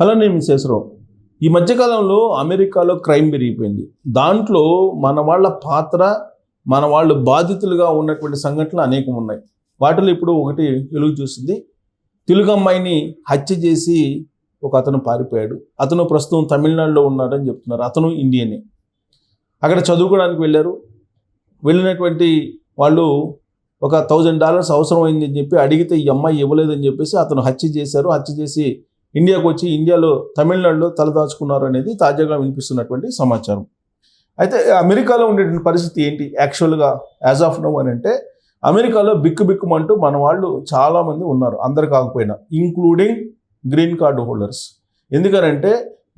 అలానే విశేషరావు ఈ మధ్యకాలంలో అమెరికాలో క్రైమ్ పెరిగిపోయింది. దాంట్లో మన వాళ్ళ పాత్ర మన వాళ్ళు బాధితులుగా ఉన్నటువంటి సంఘటనలు అనేకం ఉన్నాయి. వాటిలో ఇప్పుడు ఒకటి వెలుగు చూసింది. తెలుగు అమ్మాయిని హత్య చేసి ఒక అతను పారిపోయాడు. అతను ప్రస్తుతం తమిళనాడులో ఉన్నాడని చెప్తున్నారు. అతను ఇండియనే. అక్కడ చదువుకోవడానికి వెళ్ళారు. వెళ్ళినటువంటి వాళ్ళు ఒక థౌజండ్ డాలర్స్ అవసరమైంది అని చెప్పి అడిగితే ఈ అమ్మాయి ఇవ్వలేదని చెప్పేసి అతను హత్య చేశారు. హత్య చేసి ఇండియాకు వచ్చి ఇండియాలో తమిళనాడులో తలదాచుకున్నారు అనేది తాజాగా వినిపిస్తున్నటువంటి సమాచారం. అయితే అమెరికాలో ఉండేటువంటి పరిస్థితి ఏంటి? యాక్చువల్గా యాజ్ ఆఫ్ నో అని అంటే అమెరికాలో బిక్కు బిక్కుమంటూ మన వాళ్ళు చాలామంది ఉన్నారు. అందరు కాకపోయినా ఇంక్లూడింగ్ గ్రీన్ కార్డు హోల్డర్స్. ఎందుకనంటే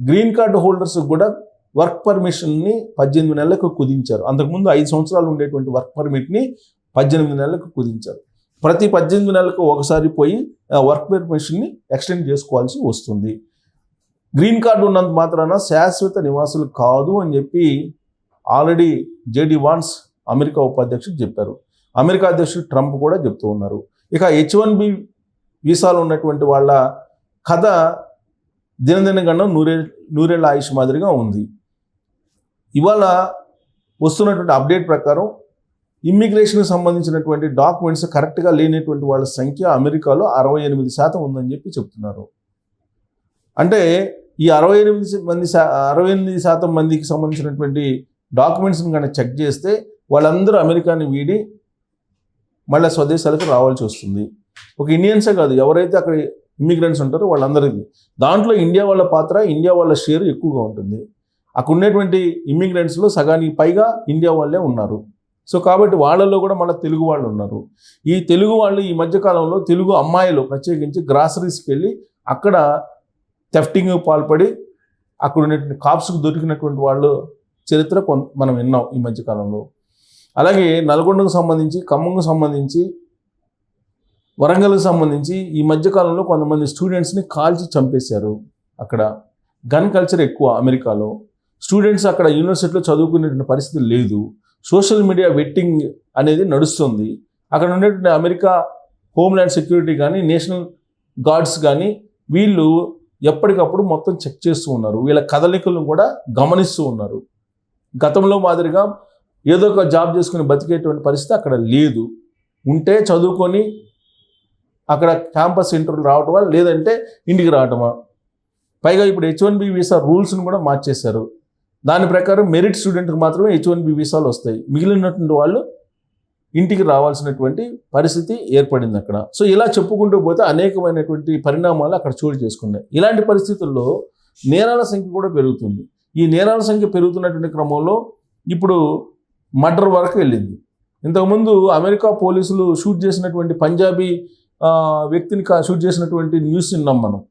గ్రీన్ కార్డు హోల్డర్స్ కూడా వర్క్ పర్మిషన్ని పద్దెనిమిది నెలలకు కుదించారు. అంతకుముందు ఐదు సంవత్సరాలు ఉండేటువంటి వర్క్ పర్మిట్ని పద్దెనిమిది నెలలకు కుదించారు. ప్రతి పద్దెనిమిది నెలలకు ఒకసారి పోయి వర్క్ పర్మిషన్ని ఎక్స్టెండ్ చేసుకోవాల్సి వస్తుంది. గ్రీన్ కార్డు ఉన్నంత మాత్రాన శాశ్వత నివాసులు కాదు అని చెప్పి ఆల్రెడీ జేడి వాన్స్ అమెరికా ఉపాధ్యక్షుడు చెప్పారు. అమెరికా అధ్యక్షుడు ట్రంప్ కూడా చెప్తూ ఉన్నారు. ఇక హెచ్ వన్ బి వీసాలు ఉన్నటువంటి వాళ్ళ కథ దినదిన గండం నూరే నూరేళ్ళ ఆయుష్ మాదిరిగా ఉంది. ఇవాళ వస్తున్నటువంటి అప్డేట్ ప్రకారం ఇమ్మిగ్రేషన్కి సంబంధించినటువంటి డాక్యుమెంట్స్ కరెక్ట్గా లేనటువంటి వాళ్ళ సంఖ్య అమెరికాలో అరవై ఎనిమిది శాతం ఉందని చెప్పి చెప్తున్నారు. అంటే ఈ అరవై ఎనిమిది మంది శా అరవై ఎనిమిది శాతం మందికి సంబంధించినటువంటి డాక్యుమెంట్స్ని కనుక చెక్ చేస్తే వాళ్ళందరూ అమెరికాని వీడి మళ్ళీ స్వదేశాలకు రావాల్సి వస్తుంది. ఒక ఇండియన్సే కాదు ఎవరైతే అక్కడ ఇమ్మిగ్రెంట్స్ ఉంటారో వాళ్ళందరికీ దాంట్లో ఇండియా వాళ్ళ పాత్ర ఇండియా వాళ్ళ షేర్ ఎక్కువగా ఉంటుంది. అక్కడ ఉండేటువంటి ఇమ్మిగ్రెంట్స్లో సగానికి పైగా ఇండియా వాళ్ళే ఉన్నారు. సో కాబట్టి వాళ్ళల్లో కూడా మళ్ళీ తెలుగు వాళ్ళు ఉన్నారు. ఈ తెలుగు వాళ్ళు ఈ మధ్యకాలంలో తెలుగు అమ్మాయిలు ప్రత్యేకించి గ్రాసరీస్కి వెళ్ళి అక్కడ థెఫ్టింగ్ పాల్పడి అక్కడ ఉన్నటువంటి కాప్స్కి దొరికినటువంటి వాళ్ళు చరిత్ర మనం విన్నాం ఈ మధ్యకాలంలో అలాగే నల్గొండకు సంబంధించి ఖమ్మంకు సంబంధించి వరంగల్కి సంబంధించి ఈ మధ్యకాలంలో కొంతమంది స్టూడెంట్స్ని కాల్చి చంపేశారు అక్కడ. గన్ కల్చర్ ఎక్కువ అమెరికాలో. స్టూడెంట్స్ అక్కడ యూనివర్సిటీలో చదువుకునేటువంటి పరిస్థితి లేదు. సోషల్ మీడియా వెట్టింగ్ అనేది నడుస్తుంది. అక్కడ ఉండేటువంటి అమెరికా హోమ్ల్యాండ్ సెక్యూరిటీ కానీ నేషనల్ గార్డ్స్ కానీ వీళ్ళు ఎప్పటికప్పుడు మొత్తం చెక్ చేస్తూ ఉన్నారు. వీళ్ళ కదలికలను కూడా గమనిస్తూ ఉన్నారు. గతంలో మాదిరిగా ఏదో ఒక జాబ్ చేసుకుని బతికేటువంటి పరిస్థితి అక్కడ లేదు. ఉంటే చదువుకొని అక్కడ క్యాంపస్ ఇంటర్వ్యూ రావటమా లేదంటే ఇంటికి రావటమా? పైగా ఇప్పుడు హెచ్ వన్ బి వీసా రూల్స్ని కూడా మార్చేశారు. దాని ప్రకారం మెరిట్ స్టూడెంట్కి మాత్రమే హెచ్ వన్ బి వీసాలు వస్తాయి. మిగిలినటువంటి వాళ్ళు ఇంటికి రావాల్సినటువంటి పరిస్థితి ఏర్పడింది అక్కడ. సో ఇలా చెప్పుకుంటూ పోతే అనేకమైనటువంటి పరిణామాలు అక్కడ చోటు చేసుకున్నాయి. ఇలాంటి పరిస్థితుల్లో నేరాల సంఖ్య కూడా పెరుగుతుంది. ఈ నేరాల సంఖ్య పెరుగుతున్నటువంటి క్రమంలో ఇప్పుడు మర్డర్ వరకు వెళ్ళింది. ఇంతకుముందు అమెరికా పోలీసులు షూట్ చేసినటువంటి పంజాబీ వ్యక్తిని కా- షూట్ చేసినటువంటి న్యూస్ విన్నాం మనం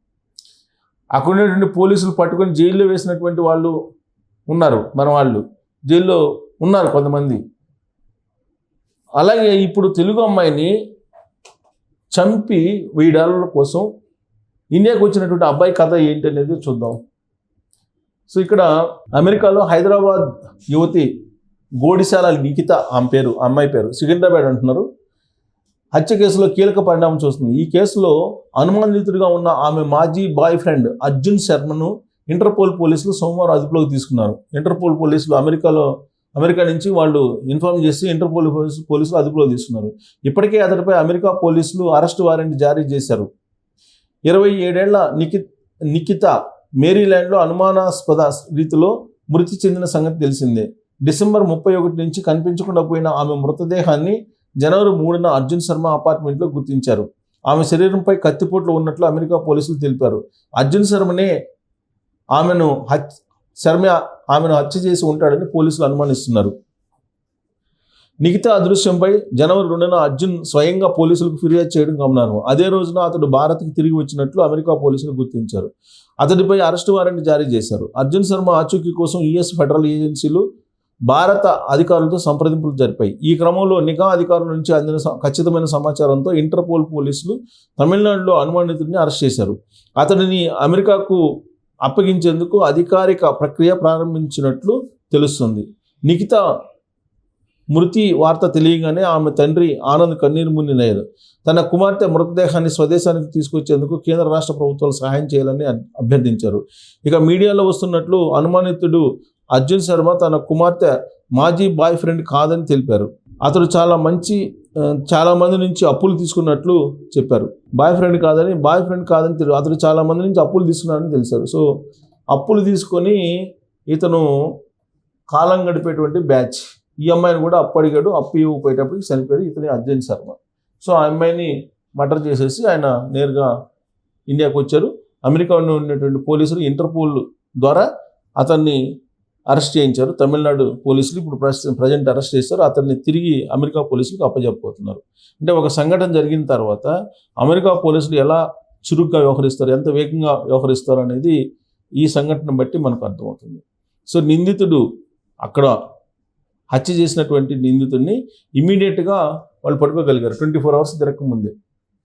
అక్కడ ఉన్నటువంటి పోలీసులు పట్టుకొని జైల్లో వేసినటువంటి వాళ్ళు ఉన్నారు మన వాళ్ళు జైల్లో ఉన్నారు కొంతమంది. అలాగే ఇప్పుడు తెలుగు అమ్మాయిని చంపి వెయ్యి డాలర్ల కోసం ఇండియాకి వచ్చినటువంటి అబ్బాయి కథ ఏంటి అనేది చూద్దాం. సో ఇక్కడ అమెరికాలో హైదరాబాద్ యువతి గోడిశాల నిఖిత ఆమె పేరు అమ్మాయి పేరు సికింద్రాబాద్ అంటున్నారు. హత్య కేసులో కీలక పరిణామం చూస్తుంది. ఈ కేసులో అనుమానితుడిగా ఉన్న ఆమె మాజీ బాయ్ ఫ్రెండ్ అర్జున్ శర్మను ఇంటర్పోల్ పోలీసులు సోమవారం అదుపులోకి తీసుకున్నారు. ఇంటర్పోల్ పోలీసులు అమెరికాలో అమెరికా నుంచి వాళ్ళు ఇన్ఫార్మ్ చేసి ఇంటర్పోల్ పోలీసు- పోలీసులు అదుపులో తీసుకున్నారు. ఇప్పటికే అతడిపై అమెరికా పోలీసులు అరెస్ట్ వారెంట్ జారీ చేశారు. ఇరవై ఏడేళ్ళ నిఖిత్ నిఖిత మేరీల్యాండ్లో అనుమానాస్పద రీతిలో మృతి చెందిన సంగతి తెలిసిందే. డిసెంబర్ ముప్పై ఒకటి నుంచి కనిపించకుండా పోయిన ఆమె మృతదేహాన్ని జనవరి మూడున అర్జున్ శర్మ అపార్ట్మెంట్లో గుర్తించారు. ఆమె శరీరంపై కత్తిపోట్లు ఉన్నట్లు అమెరికా పోలీసులు తెలిపారు. అర్జున్ శర్మనే ఆమెను హత్య శర్మ ఆమెను హత్య చేసి ఉంటాడని పోలీసులు అనుమానిస్తున్నారు. నిఖిత అదృశ్యంపై జనవరి రెండున అర్జున్ స్వయంగా పోలీసులకు ఫిర్యాదు చేయడం గమనార్హం. అదే రోజున అతడు భారత్కి తిరిగి వచ్చినట్లు అమెరికా పోలీసులు గుర్తించారు. అతడిపై అరెస్టు వారెంట్ జారీ చేశారు. అర్జున్ శర్మ ఆచూకీ కోసం యుఎస్ ఫెడరల్ ఏజెన్సీలు భారత అధికారులతో సంప్రదింపులు జరిపాయి. ఈ క్రమంలో నిఘా అధికారుల నుంచి అందిన ఖచ్చితమైన సమాచారంతో ఇంటర్పోల్ పోలీసులు తమిళనాడులో అనుమానితుడిని అరెస్ట్ చేశారు. అతడిని అమెరికాకు అప్పగించేందుకు అధికారిక ప్రక్రియ ప్రారంభించినట్లు తెలుస్తుంది. నిఖిత మృతి వార్త తెలియగానే ఆమె తండ్రి ఆనంద్ కన్నీరు మునినారు తన కుమార్తె మృతదేహాన్ని స్వదేశానికి తీసుకొచ్చేందుకు కేంద్ర రాష్ట్ర ప్రభుత్వాలు సహాయం చేయాలని అభ్యర్థించారు. ఇక మీడియాలో వస్తున్నట్లు అనుమానితుడు అర్జున్ శర్మ తన కుమార్తె మాజీ బాయ్ ఫ్రెండ్ కాదని తెలిపారు. అతడు చాలా మంచి చాలామంది నుంచి అప్పులు తీసుకున్నట్లు చెప్పారు. బాయ్ ఫ్రెండ్ కాదని బాయ్ ఫ్రెండ్ కాదని తెలియదు అతడు చాలా మంది నుంచి అప్పులు తీసుకున్నారని తెలిసారు. సో అప్పులు తీసుకొని ఇతను కాలం గడిపేటువంటి బ్యాచ్. ఈ అమ్మాయిని కూడా అప్పు అడిగాడు. అప్పు ఇవ్వకపోయేటప్పటికి చనిపోయాడు. ఇతని అర్జున్ శర్మ. సో ఆ అమ్మాయిని మర్డర్ చేసేసి ఆయన నేరుగా ఇండియాకు వచ్చారు అమెరికాలో ఉన్నటువంటి పోలీసులు ఇంటర్పోల్ ద్వారా అతన్ని అరెస్ట్ చేయించారు. తమిళనాడు పోలీసులు ఇప్పుడు ప్రజెంట్ అరెస్ట్ చేస్తారు. అతన్ని తిరిగి అమెరికా పోలీసులకు అప్పజెప్పబోతున్నారు. అంటే ఒక సంఘటన జరిగిన తర్వాత అమెరికా పోలీసులు ఎలా చురుగ్గా వ్యవహరిస్తారు ఎంత వేగంగా వ్యవహరిస్తారు అనేది ఈ సంఘటన బట్టి మనకు అర్థమవుతుంది. సో నిందితుడు అక్కడ హత్య చేసినటువంటి నిందితుడిని ఇమీడియట్గా వాళ్ళు పట్టుకోగలిగారు. ట్వంటీ ఫోర్ అవర్స్ తిరగకముందే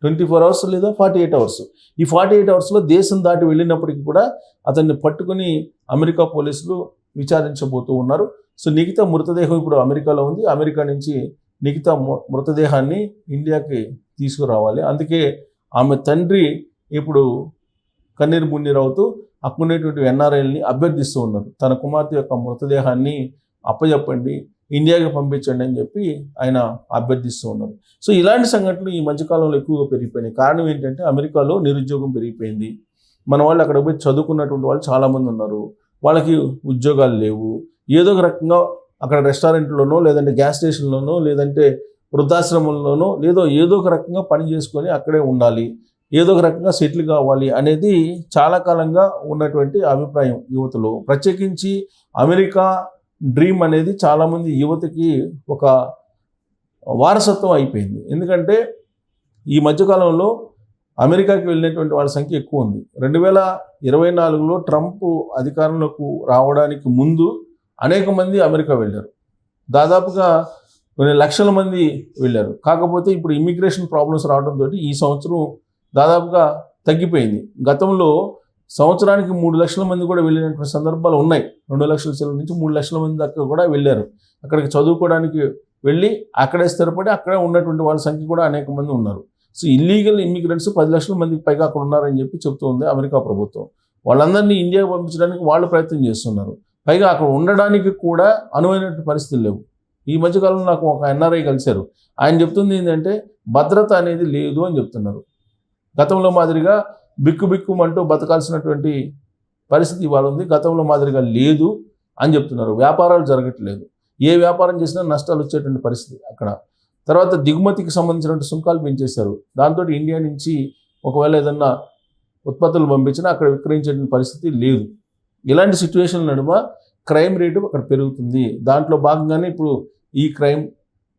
ట్వంటీ ఫోర్ అవర్స్ లేదా ఫార్టీ ఎయిట్ అవర్స్. ఈ ఫార్టీ ఎయిట్ అవర్స్లో దేశం దాటి వెళ్ళినప్పటికీ కూడా అతన్ని పట్టుకుని అమెరికా పోలీసులు విచారించబోతూ ఉన్నారు. సో నిఖిత మృతదేహం ఇప్పుడు అమెరికాలో ఉంది. అమెరికా నుంచి నిఖిత మృ- మృతదేహాన్ని ఇండియాకి తీసుకురావాలి. అందుకే ఆమె తండ్రి ఇప్పుడు కన్నీరు మున్నీరు అవుతూ అక్కడున్నటువంటి ఎన్ఆర్ఐల్ని అభ్యర్థిస్తూ ఉన్నారు. తన కుమార్తె యొక్క మృతదేహాన్ని అప్పచెప్పండి ఇండియాకి పంపించండి అని చెప్పి ఆయన అభ్యర్థిస్తూ ఉన్నారు. సో ఇలాంటి సంఘటనలు ఈ మధ్యకాలంలో ఎక్కువగా పెరిగిపోయినాయి. కారణం ఏంటంటే అమెరికాలో నిరుద్యోగం పెరిగిపోయింది. మన వాళ్ళు అక్కడ పోయి చదువుకున్నటువంటి వాళ్ళు చాలామంది ఉన్నారు. వాళ్ళకి ఉద్యోగాలు లేవు. ఏదో ఒక రకంగా అక్కడ రెస్టారెంట్లోనో లేదంటే గ్యాస్ స్టేషన్లోనో లేదంటే వృద్ధాశ్రమంలోనో లేదో ఏదో ఒక రకంగా పని చేసుకొని అక్కడే ఉండాలి. ఏదో ఒక రకంగా సెటిల్ కావాలి అనేది చాలా కాలంగా ఉన్నటువంటి అభిప్రాయం యువతలో. ప్రత్యేకించి అమెరికా డ్రీమ్ అనేది చాలామంది యువతకి ఒక వారసత్వం అయిపోయింది. ఎందుకంటే ఈ మధ్యకాలంలో అమెరికాకి వెళ్ళినటువంటి వాళ్ళ సంఖ్య ఎక్కువ ఉంది. రెండు వేల ఇరవై నాలుగులో ట్రంప్ అధికారంలోకి రావడానికి ముందు అనేక మంది అమెరికా వెళ్ళారు. దాదాపుగా కొన్ని లక్షల మంది వెళ్ళారు. కాకపోతే ఇప్పుడు ఇమిగ్రేషన్ ప్రాబ్లమ్స్ రావడంతో ఈ సంవత్సరం దాదాపుగా తగ్గిపోయింది. గతంలో సంవత్సరానికి మూడు లక్షల మంది కూడా వెళ్ళినటువంటి సందర్భాలు ఉన్నాయి. రెండు లక్షల చిల్లర నుంచి మూడు లక్షల మంది దాకా కూడా వెళ్ళారు. అక్కడికి చదువుకోవడానికి వెళ్ళి అక్కడే స్థిరపడి అక్కడే ఉన్నటువంటి వాళ్ళ సంఖ్య కూడా అనేక మంది ఉన్నారు. సో ఇల్లీగల్ ఇమిగ్రెంట్స్ పది లక్షల మందికి పైగా అక్కడ ఉన్నారని చెప్పి చెప్తుంది అమెరికా ప్రభుత్వం. వాళ్ళందరినీ ఇండియాకి పంపించడానికి వాళ్ళు ప్రయత్నం చేస్తున్నారు. పైగా అక్కడ ఉండడానికి కూడా అనువైనటువంటి పరిస్థితులు లేవు. ఈ మధ్యకాలంలో నాకు ఒక ఎన్ఆర్ఐ కలిశారు. ఆయన చెప్తుంది ఏంటంటే భద్రత అనేది లేదు అని చెప్తున్నారు. గతంలో మాదిరిగా బిక్కు బిక్కుమంటూ బతకాల్సినటువంటి పరిస్థితి ఇవాళ ఉంది. గతంలో మాదిరిగా లేదు అని చెప్తున్నారు. వ్యాపారాలు జరగట్లేదు. ఏ వ్యాపారం చేసినా నష్టాలు వచ్చేటువంటి పరిస్థితి అక్కడ. తర్వాత దిగుమతికి సంబంధించినటువంటి సుంకాలు పెంచేశారు. దాంతో ఇండియా నుంచి ఒకవేళ ఏదన్నా ఉత్పత్తులు పంపించినా అక్కడ విక్రయించే పరిస్థితి లేదు. ఇలాంటి సిచ్యువేషన్ నడుమ క్రైమ్ రేటు అక్కడ పెరుగుతుంది. దాంట్లో భాగంగానే ఇప్పుడు ఈ క్రైమ్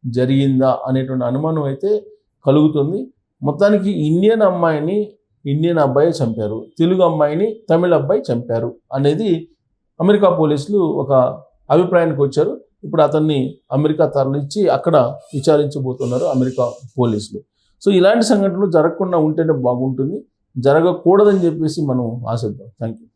జరిగిందా అనేటువంటి అనుమానం అయితే కలుగుతుంది. మొత్తానికి ఇండియన్ అమ్మాయిని ఇండియన్ అబ్బాయి చంపారు. తెలుగు అమ్మాయిని తమిళ అబ్బాయి చంపారు. అనేది అమెరికా పోలీసులు ఒక అభిప్రాయానికి వచ్చారు. ఇప్పుడు అతన్ని అమెరికా తరలించి అక్కడ విచారించబోతున్నారు అమెరికా పోలీసులు. సో ఇలాంటి సంఘటనలు జరగకుండా ఉంటేనే బాగుంటుంది. జరగకూడదని చెప్పేసి మనం ఆశిద్దాం. Thank you